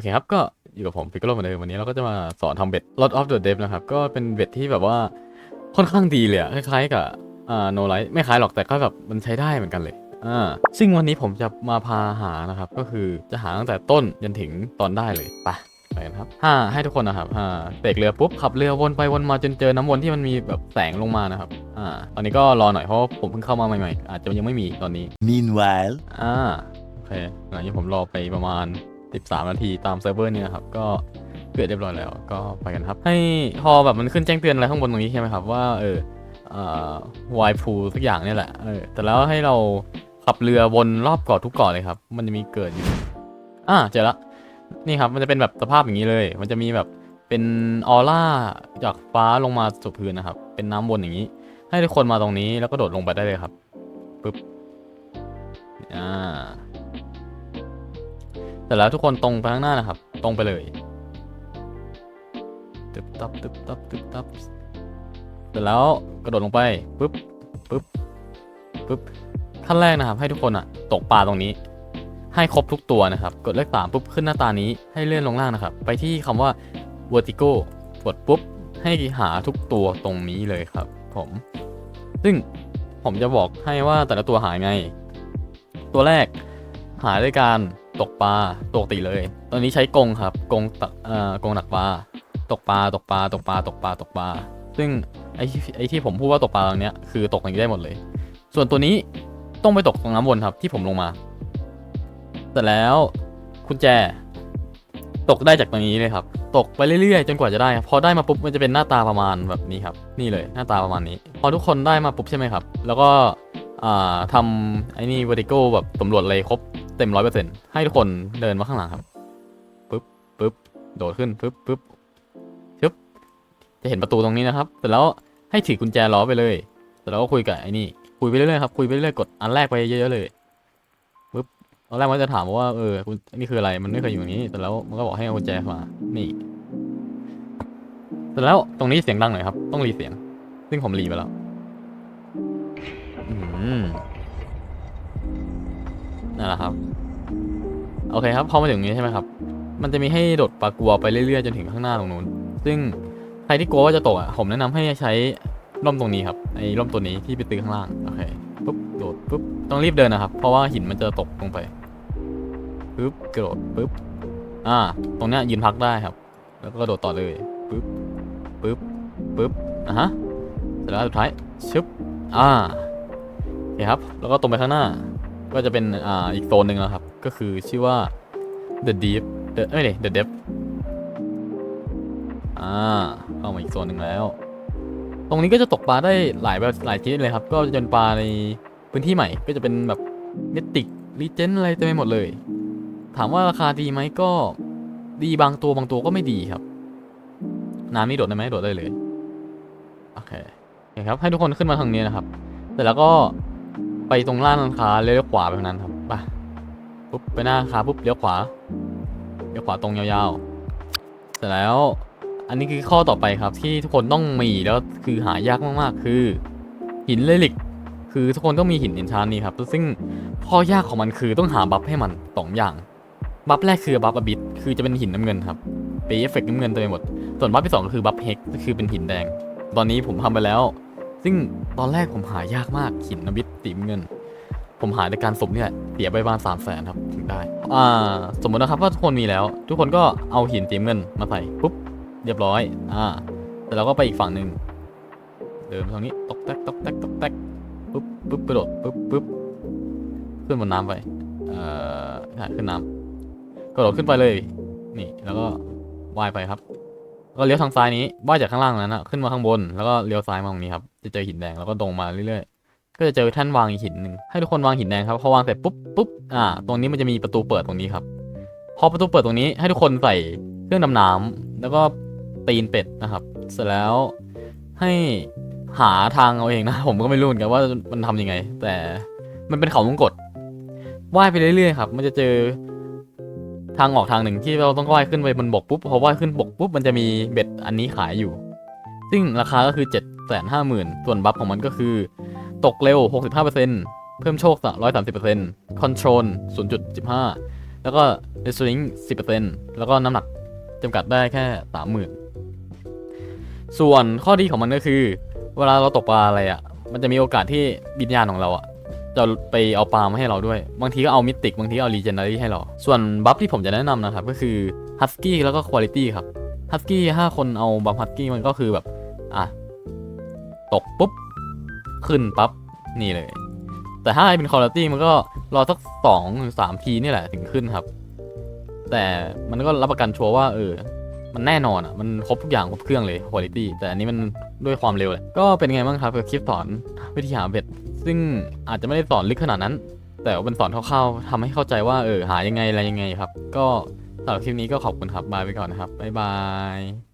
เคครับ ก็อยู่กับผมพิกโลเหมือนเดิมวันนี้เราก็จะมาสอนทำเบ็ด Lot of the Deep นะครับ ก็เป็นเบ็ดที่แบบว่าค่อนข้างดีเลยอะคล้ายๆกับอ่า no light ไม่คล้ายหรอกแต่ก็แบบมันใช้ได้เหมือนกันเลยอ่าซึ่งวันนี้ผมจะมาพาหานะครับ ก็คือจะหาตั้งแต่ต้นจนถึงตอนได้เลยไปไปกันครับห้าให้ทุกคนนะครับห้าเบรกเรือปุ๊บขับเรือวนไปวนมาจนเจอน้ำวนที่มันมีแบบแสงลงมานะครับอ่าตอนนี้ก็รอหน่อยเพราะว่าผมเพิ่งเข้ามาใหม่ๆอาจจะยังไม่มีตอนนี้ Meanwhile, อ่าโอเคหลังจากผมรอไปประมาณ 13 นาทีตามเซิร์ฟเวอร์เนี่ยนะครับ ก็เกิดเรียบร้อยแล้วก็ไปกันครับ ให้พอแบบมันขึ้นแจ้งเตือนอะไรข้างบนตรงนี้ใช่ไหมครับ ว่าเออวายพูสักอย่างเนี่ยแหละเออแต่แล้วให้เราขับเรือวนรอบเกาะทุกเกาะเลยครับ มันจะมีเกิดอยู่อ่าเจอละนี่ครับมันจะเป็นแบบสภาพอย่างนี้เลย มันจะมีแบบเป็นออร่าจากฟ้าลงมาสู่พื้นนะครับ เป็นน้ำวนอย่างนี้ ให้ทุกคนมาตรงนี้แล้วก็โดดลงไปได้เลยครับปึ๊บอ่า แต่แล้วทุกคนตรงไปข้างหน้านะครับ ตรงไปเลยตึบตับตึบตับตึบตับเสร็จแล้วกระโดดลงไปปุ๊บปุ๊บปุ๊บขั้นแรกนะครับ ให้ทุกคนอะ ตกปลาตรงนี้ ให้ครบทุกตัวนะครับ กดเลขสามปุ๊บขึ้นหน้าตานี้ให้เลื่อนลงล่างนะครับ ไปที่คำว่า vertigo กดปุ๊บให้หาทุกตัวตรงนี้เลยครับ ผม ซึ่งผมจะบอกให้ว่าแต่ละตัวหาไง ตัวแรกหาด้วยการ ตกปลาปกติเลย ตอนนี้ใช้กงครับกงตักเอ่อกงหนักปลาตกปลาตกปลาตกปลาตกปลาตกปลาซึ่งไอ้ที่ไอ้ที่ผมพูดว่าตกปลาตรงเนี้ยคือตกอย่างนี้ได้หมดเลย ส่วนตัวนี้ต้องไปตกตรงน้ำวนครับที่ผมลงมาแต่แล้วคุณแจตกได้จากตรงนี้เลยครับ ตกไปเรื่อยๆ จนกว่าจะได้พอได้มาปุ๊บมันจะเป็นหน้าตาประมาณแบบนี้ครับ นี่เลยหน้าตาประมาณนี้ พอทุกคนได้มาปุ๊บใช่ไหมครับ แล้วก็ ทำไอ้นี่ vertigo แบบสำรวจเลยครบเต็มร้อยเปอร์เซ็นต์ให้ทุกคนเดินมาข้างหลังครับปุ๊บปุ๊บโดดขึ้นปุ๊บปุ๊บชึบจะเห็นประตูตรงนี้นะครับเสร็จแล้วให้ถือกุญแจล้อไปเลยเสร็จแล้วก็คุยกับไอ้นี่คุยไปเรื่อยๆครับคุยไปเรื่อยๆกดอันแรกไปเยอะๆเลยปุ๊บตอนแรกมันจะถามว่าเออคุณนี่คืออะไรมันไม่เคยอยู่อย่างนี้ แต่แล้วมันก็บอกให้เอากุญแจมานี่เสร็จแล้วตรงนี้เสียงดังหน่อยครับ ต้องรีเสียง ซึ่งผมรีไปแล้ว นั่นแหละครับ โอเคครับพอมาถึงตรงนี้ใช่ไหมครับ มันจะมีให้โดดปลากัวไปเรื่อยๆจนถึงข้างหน้าตรงนู้น ซึ่งใครที่กลัวว่าจะตกอะผมแนะนำให้ใช้ร่มตรงนี้ครับไอ้ร่มตัวนี้ที่ไปตื้อข้างล่างโอเคปุ๊บโดดปุ๊บต้องรีบเดินนะครับ เพราะว่าหินมันจะตกลงไปปุ๊บกระโดดปุ๊บอ่า ตรงเนี้ยยืนพักได้ครับ แล้วก็กระโดดต่อเลยปุ๊บปุ๊บปุ๊บอะฮะเสร็จแล้วสุดท้ายชึบอ่า เคครับ แล้วก็ตรงไปข้างหน้า ก็จะเป็นอ่าอีกโซนหนึ่งแล้วครับ ก็คือชื่อว่า the deep the เอ้ย the depth อ่าเข้ามาอีกโซนหนึ่งแล้ว ตรงนี้ก็จะตกปลาได้หลายแบบหลายชนิดเลยครับ ก็จะเป็นปลาในพื้นที่ใหม่ ก็จะเป็นแบบเมติกรีเจนอะไรเต็มไปหมดเลย ถามว่าราคาดีไหมก็ดีบางตัวบางตัวก็ไม่ดีครับ น้ำนี่โดดได้ไหมโดดได้เลย โอเคโอเคครับ ให้ทุกคนขึ้นมาทางนี้นะครับเสร็จแล้วก็ ไปตรงล่างร้านค้าเลี้ยวขวาไปทางนั้นครับไปปุ๊บไปหน้าร้านค้าปุ๊บเลี้ยวขวาเลี้ยวขวาตรงยาวๆ เสร็จแล้ว อันนี้คือข้อต่อไปครับ ที่ทุกคนต้องมีแล้วคือหายากมากๆ คือ หินเลลิก คือทุกคนต้องมีหินอินชานนี้ครับซึ่งข้อยากของมันคือต้องหาบัฟให้มันสองอย่างบัฟแรกคือบัฟอบิทคือจะเป็นหินน้ำเงินครับเป็นเอฟเฟกต์น้ำเงินเต็มไปหมด ส่วนบัฟที่สองก็คือบัฟเฮกก็คือเป็นหินแดง ตอนนี้ผมทำไปแล้ว ซึ่งตอนแรกผมหายากมากหินนบิดสีเงิน ผมหาในการสมเนี่ยเสียไปประมาณสามแสนครับถึงได้ อ่า สมมตินะครับว่าทุกคนมีแล้ว ทุกคนก็เอาหินสีเงินมาใส่ปุ๊บเรียบร้อย อ่าแต่เราก็ไปอีกฝั่งหนึ่งเดินไปทางนี้ตกแตกตกแตกตกแตกปุ๊บปุ๊บกระโดดปุ๊บปุ๊บขึ้นบนน้ำไป เอ่อขึ้นน้ำกระโดดขึ้นไปเลย นี่แล้วก็ว่ายไปครับ ก็เลี้ยวทางซ้ายนี้ว่ายจากข้างล่างนั้นนะขึ้นมาข้างบนแล้วก็เลี้ยวซ้ายมาตรงนี้ครับจะเจอหินแดงแล้วก็ตรงมาเรื่อยๆ ก็จะเจอท่านวางอีกหินหนึ่งให้ทุกคนวางหินแดงครับพอวางเสร็จปุ๊บปุ๊บอ่าตรงนี้มันจะมีประตูเปิดตรงนี้ครับพอประตูเปิดตรงนี้ให้ทุกคนใส่เครื่องดำน้ำแล้วก็ตีนเป็ดนะครับ เสร็จแล้วให้หาทางเอาเองนะ ผมก็ไม่รู้เหมือนกันว่ามันทำยังไง แต่มันเป็นเขาวงกดว่ายไปเรื่อยๆครับ มันจะเจอ ทางออกทางหนึ่งที่เราต้องว่ายขึ้นไปบนบกปุ๊บพอว่ายขึ้นบกปุ๊บมันจะมีเบ็ดอันนี้ขายอยู่ ซึ่งราคาก็คือ7จ็ดแสนห้าหมื่นส่วนบัฟของมันก็คือ ตกเร็ว 65%เพิ่มโชค 130%คอนโทรล 0.15 แล้วก็ restoring 10%แล้วก็น้ำหนักจำกัดได้แค่ 30,000 ส่วนข้อดีของมันก็คือ เวลาเราตกปลาอะไรอะ่ะมันจะมีโอกาสที่วิญญาณของเราอะ่ะ จะไปเอาปลามาให้เราด้วย บางทีก็เอามิติกบางทีก็เอารีเจน a รี่ให้เรา ส่วนบัฟที่ผมจะแนะนำนะครับ ก็คือ Husky แล้วก็ Quality ครับ Husky ห้าคนเอาบัฟ Husky มันก็คือแบบอะตกปุ๊บ ขึ้นปั๊บ นี่เลย แต่ถ้าเป็น Quality มันก็รอสักสองหรือสามทีนี่แหละถึงขึ้นครับ แต่มันก็รับประกันชัวร์ว่าเออมันแน่นอนอะ มันครบทุกอย่างครบเครื่องเลยคุณภาพแต่อันนี้มันด้วยความเร็วเลยก็เป็นไงบ้างครับกับคลิปสอนวิธีหาเบ็ด ซึ่งอาจจะไม่ได้สอนลึกขนาดนั้น แต่ว่าเป็นสอนคร่าวๆทำให้เข้าใจว่าเออหายังไงอะไรยังไงครับ ก็สำหรับคลิปนี้ก็ขอบคุณครับบายไปก่อนนะครับบ๊ายบาย